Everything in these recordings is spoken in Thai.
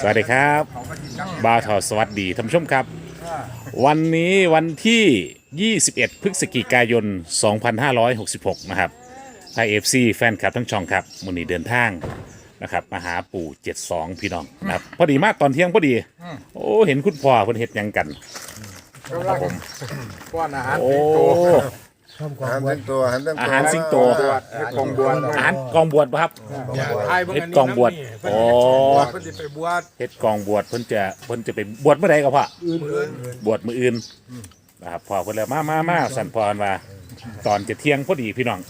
สวัสดีครับบ่าวทอสวัสดีท่านผู้ชมครับ วันนี้วันที่ 21 พฤศจิกายน 2566 นะครับไทยเอฟซีแฟนคลับทั้งช่องครับมือนี้เดินทางนะครับมาหาปู่72 พี่น้องนะครับพอดีมากตอนเที่ยงพอดี โอ้เห็นคุณพ่อเพิ่นเฮ็ดหยังกันครับผม ป้อนอาหารโอ้ สิงโตหันทั้งตัวหันทั้งตัวอาหารสิงโต บวชให้กองบวชอาหารกองบวชป่ะครับ อย่าทายเบิ่งเฮ็ดอันนี้กองบวชน้ำนี่โอ้เพิ่นสิไปบวชเฮ็ดกองบวชเพิ่นจะเพิ่นจะไปบวชเมื่อใดก็พ่อมื้ออื่นบวชมืออื่นนะครับพอเพิ่นแล้วมามามาสั่นพรมาตอนจะเที่ยงพอดีพี่น้อง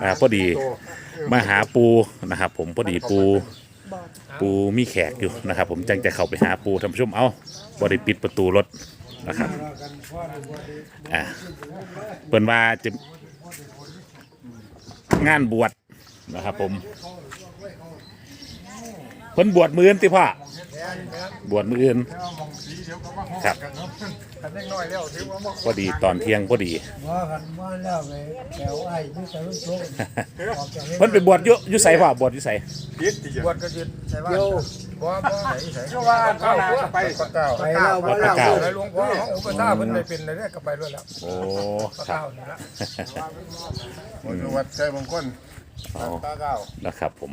นะครับพอดีมาหาปูนะครับ ผมพอดีปู ปูมีแขกอยู่นะครับ ผมจังจะเข้าไปหาปูทำชุ่มเอาบริปิดประตูรถ นะครับอ่าเปิ่นว่าจะงานบวชนะครับผมเพิ่นบวชมืออื่นติพ่อ บวชมืออื่นครับกันเล็กน้อยแล้วถือว่าบ่พอดีตอนเที่ยงพอดีว่ากันว่าแล้วไปแถวไอ้ที่ใส่ลูกโซ่ออกจากเพิ่นไปบวชอยู่อยู่ไสพ่อบวชอยู่ไสผิดที่จะบวชก็สิใช่ว่าโยบ่บ่ไหนใส่ก็ว่าเข้าไปก็เก้าไปแล้ววัว่าดพระแล้วเก้าไปหลวงพ่อของอุปถาเพิ่นไปเป็นเลยก็ไปด้วยแล้วโอ้พระครับเก้านี่ละผมอยู่วัดชัยมงคลอ๋อตาเก้านะครับผม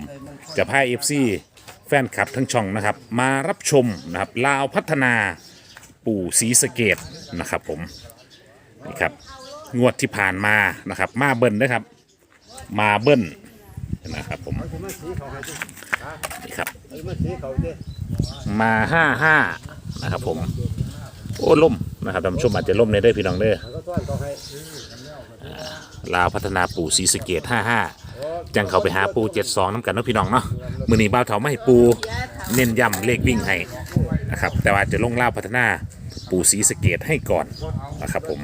จะพาเอฟซี แฟนคลับทั้งช่องนะครับ มารับชมนะครับลาวพัฒนาปู่ศรีสะเกดนะครับผมนี่ครับงวดที่ผ่านมานะครับ มาเบิ้ลนะครับ มาเบิ้ลนะครับผมนี่ครับมาห้าห้านะครับผมโอ้ล่มนะครับท่านผู้ชมอาจจะล่มในได้พี่น้องเด้อลาวพัฒนาปู่ศรีสะเกดห้าห้า จังเขาไปหาปูเจ็ดสองน้ำกันเนาะพี่น้องเนาะมือนี้บ้าวเถาไม่ให้ปูเน้นย้ำเลขวิ่งให้นะครับแต่ว่าจะลงล่าวพัฒนาปู่ศรีสะเกดให้ก่อนนะครับผม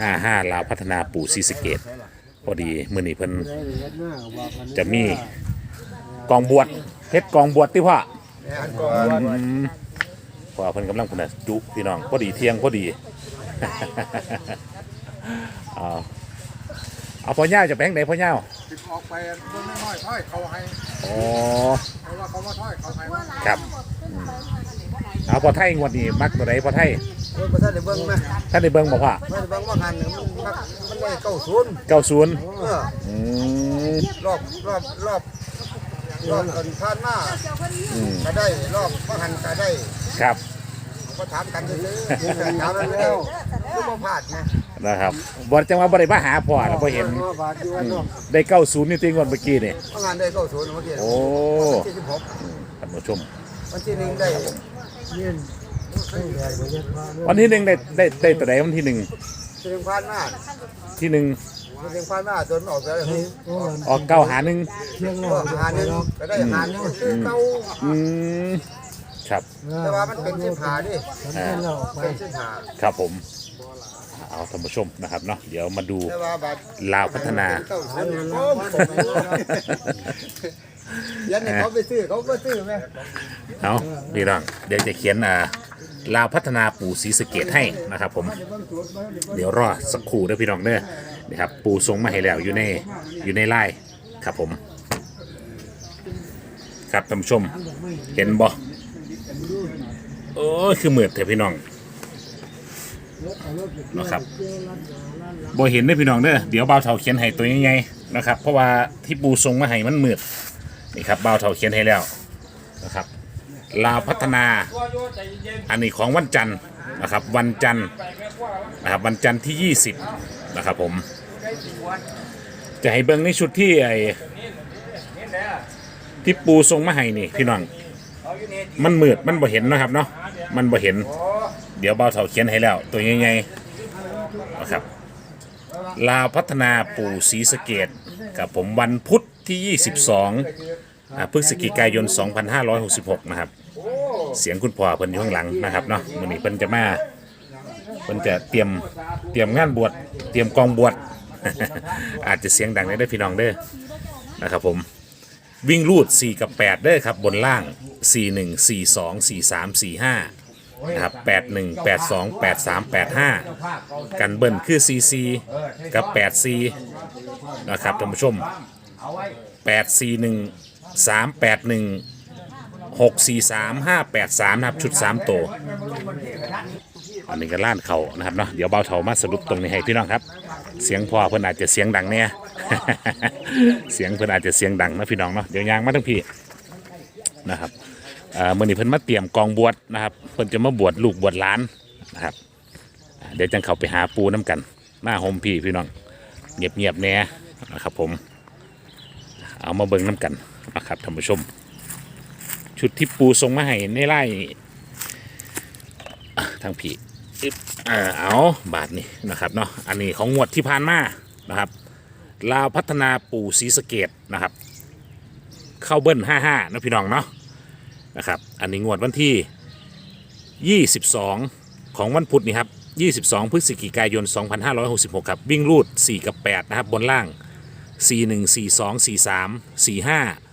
ห้าห้าลาวพัฒนาปู่ศรีสะเกดพอดีมือนี้เพิ่นจะมีกองบวชเพชรกองบวชที่พ่ออันกองบวชพอเพิ่นกำลังพุ่นน่ะจุพี่น้องพอดีเที่ยงพอดี เอาเอาพ่อย่าจะแบงค์ไหนพ่อย่า สิออกไปเบิ่งน้อยๆถ้อยเขาให้อ๋อ เพราะว่าเขามาถ้อยเขาให้มาครับอืมเอาพอไทยงวดนี้มักตัวไหนพอไทยเออประธานได้เบิ่งไหมท่านได้เบิ่งบ่พ่อไม่ได้เบิ่งว่าหันมันมันมันได้เก้าศูนย์เก้าศูนย์เอออืมรอบรอบรอบรอบก่อนผ่านมาอืมก็ได้รอบว่าหันก็ได้ครับก็ถามกันเลยถามกันแล้วก็บ่พลาดนะ นะครับบ่จังว่าบ่ได้มาหาพ่อแล้วบ่เห็นบ่พลาดอยู่ว่าเนาะได้เก้าศูนย์นี่ติงวดเมื่อกี้นี่ว่างานได้เก้าศูนย์เมื่อกี้โอ้วันที่สิบหกท่านผู้ชม วันที่หนึ่งได้วันที่หนึ่งได้ได้ได้ตัวไหนวันที่หนึ่งเสียงผ่านมาที่หนึ่งเสียงผ่านมาจนออกแล้วออกเก้าหาหนึ่งก็หาหนึ่งก็ได้หาหนึ่งคือเก้าอืมครับ แต่ว่ามันเป็นเส้นผ่าดิอ่าเป็นเส้นผ่าครับผม เอาท่านผู้ชมนะครับเนาะเดี๋ยวมาดูแต่ว่าบัดลาวพัฒนาเก้าศูนย์โอ้มยันให้เขาไปซื้อเขาไปซื้อไหมเอาพี่น้องเดี๋ยวจะเขียนอ่าลาวพัฒนาปู่ศรีสะเกดให้นะครับผม เดี๋ยวรอสักครู่เด้อพี่น้องเด้อนะครับ ปู่ทรงมาให้แล้วอยู่ในอยู่ในไล่ครับผม ครับท่านผู้ชม เห็นบ่โอ้ยคือเหมือดแต่พี่น้อง นะครับบ่เห็นได้พี่น้องเด้อเดี๋ยวบ่าวเฒ่าเขียนให้ตัวใหญ่ๆนะครับ เพราะว่าที่ปูทรงมาให้มันมืดนี่ครับบ่าวเฒ่าเขียนให้แล้วนะครับลาวพัฒนา อันนี้ของวันจันทร์นะครับ วันจันทร์นะครับวันจันทร์ที่ 20 นะครับผม จะให้เบิ้งในชุดที่ไอ้ที่ปูทรงมาให้นี่พี่น้อง มันมืดมันบ่เห็นนะครับเนาะมันบ่เห็น เดี๋ยวเบาเถาเขียนให้แล้ว ตัวใหญ่ๆนะครับ ลาวพัฒนาปู่ศรีสะเกดกับผมวันพุธที่ 22อ่าพฤศจิกายน 2566 นะครับ เสียงคุณพ่อเพิ่นอยู่ข้างหลังนะครับเนาะมื้อนี้เพิ่นจะมาเพิ่นจะเตรียมเตรียมงานบวชเตรียมกองบวชอาจจะเสียงดังได้พี่น้องเด้อนะครับผมวิ่งรูด 4 กับ 8 เด้อครับ บนล่าง 4 1 4 2 4 3 4 5 นะครับ8 1 8 2 8 3 8 5กันเบิ้ลคือ4 4กับ8 4นะครับท่านผู้ชม8 4 1 3 8 1หกสี่สามห้าแปดสามนะครับชุดสามตัวอันนี้ก็ล้านเขานะครับเนาะเดี๋ยวเบาเถามาสรุปตรงนี้ให้พี่น้องครับ เสียงพ่อเพิ่อนอาจจะเสียงดังเนี่ยเสียงเพิ่อนอาจจะเสียงดังนะพี่น้องเนาะเดี๋ยวยางมาทั้งพี่นะครับ อ่อมื่อนี้เพิ่นมาเตรียมกองบวชนะครับ เพิ่นจะมาบวชลูกบวชหลานนะครับอ่าเดี๋ยวจังเข้าไปหาปูน้ำกัน หน้าโฮมพี่พี่น้องเงียบๆแน่นะครับผม เอามาเบิ่งน้ำกันนะครับท่านผู้ชม ชุดที่ปูทรงมาให้ในไล่อะทางผีอึ๊บอ่าเอาบาทนี่นะครับเนาะอันนี้ของงวดที่ผ่านมานะครับลาวพัฒนาปู่ศรีสะเกดนะครับ เข้าเบิ้ล55นะพี่น้องเนาะ นะครับ อันนี้งวดวันที่ 22 ของวันพุธนี่ครับ 22 พฤศจิกายน 2566 ครับ วิ่งรูด 4 กับ 8 นะครับ บนล่าง 4 1 4 2 4 3 4 5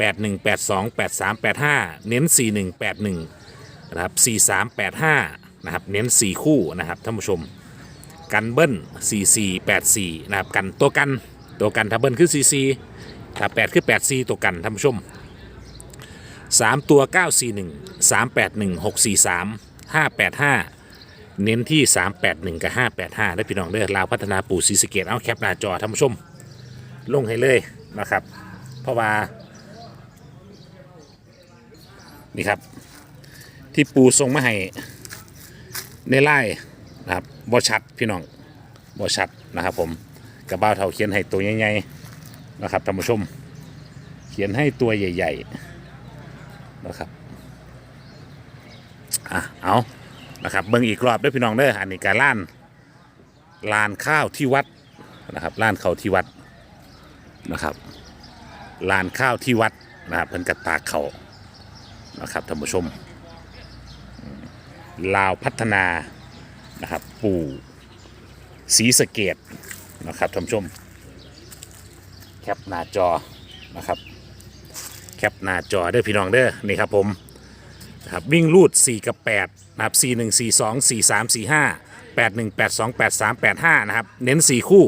8 1 8 2 8 3 8 5 เน้น 4 1 8 1 นะครับ 4 3 8 5 นะครับ เน้น 4 คู่นะครับท่านผู้ชม กันเบิ้ล 4 4 8 4 นะครับ กันตัวกันตัวกันถ้าเบิ้ลคือ 4 4ถ้า8คือ 8 4 ตัวกันท่านผู้ชม 3ตัว 9 4 1 3 8 1 6 4 3 5 8 5 เน้นที่ 381 กับ 585ได้พี่น้องเด้อลาวพัฒนาปู่ศรีสะเกดเอาแคปหน้าจอท่านผู้ชม ลงให้เลยนะครับ เพราะว่า นี่ครับ ที่ปูทรงมาให้ในไล่นะครับบอชัดพี่น้องบอชัดนะครับผมกระบ้าเท่าเขียนให้ตัวใหญ่ๆนะครับท่านผู้ชม เขียนให้ตัวใหญ่ ๆ นะครับอะเอานะครับเบิ่งอีกรอบด้วยพี่น้องเด้ออันนี้การล้านลานข้าวที่วัดนะครับลานข้าวที่วัดนะครับลานข้าวที่วัดนะครับเพิ่นกระตากเขานะครับท่านผู้ชม ลาวพัฒนานะครับปู่ศรีสะเกดนะครับท่านผู้ชม แคปหน้าจอนะครับ แคปหน้าจอเด้อพี่น้องเด้อนี่ครับผมนะครับวิ่งรูด 4 กับ8นะครับ4 1 4 2 4 3 4 5 8 1 8 2 8 3 8 5นะครับเน้น 4 คู่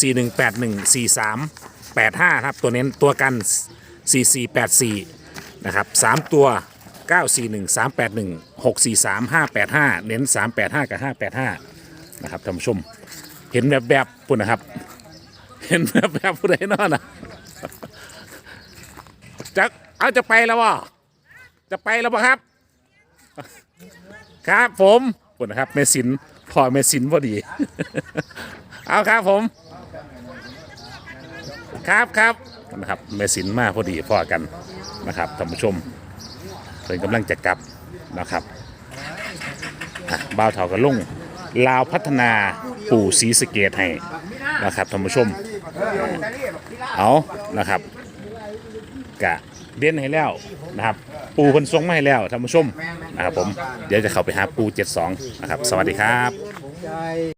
4 1 8 1 4 3 8 5ครับตัวเน้นตัวกัน 4 4 8 4นะครับ3 ตัว 9 4 1 3 8 1 6 4 3 5 8 5 เน้น 3 8 5 กับ 5 8 5นะครับท่านผู้ชม เห็นแบบแบบๆปุ่นนะครับ เห็นแบบแบบๆผู้ใดเนอนนะ จะเอาจะไปแล้ววะจะไปแล้วปะครับ ครับผมปุ่นนะครับเมสินพอเมสินพอดี เอาครับผม ครับครับนะครับเมสินมาพอดีพอกันนะครับท่านผู้ชมเพิ่นกำลังจะกลับนะครับบ่าวเถากันลงลาวพัฒนาปู่ศรีสเกดให้นะครับท่านผู้ชมเอานะครับ กะเด่นให้แล้วนะครับ ปูเพิ่นทรงมาให้แล้วท่านผู้ชมนะครับผมเดี๋ยวจะเข้าไปหาปู 72 นะครับ สวัสดีครับ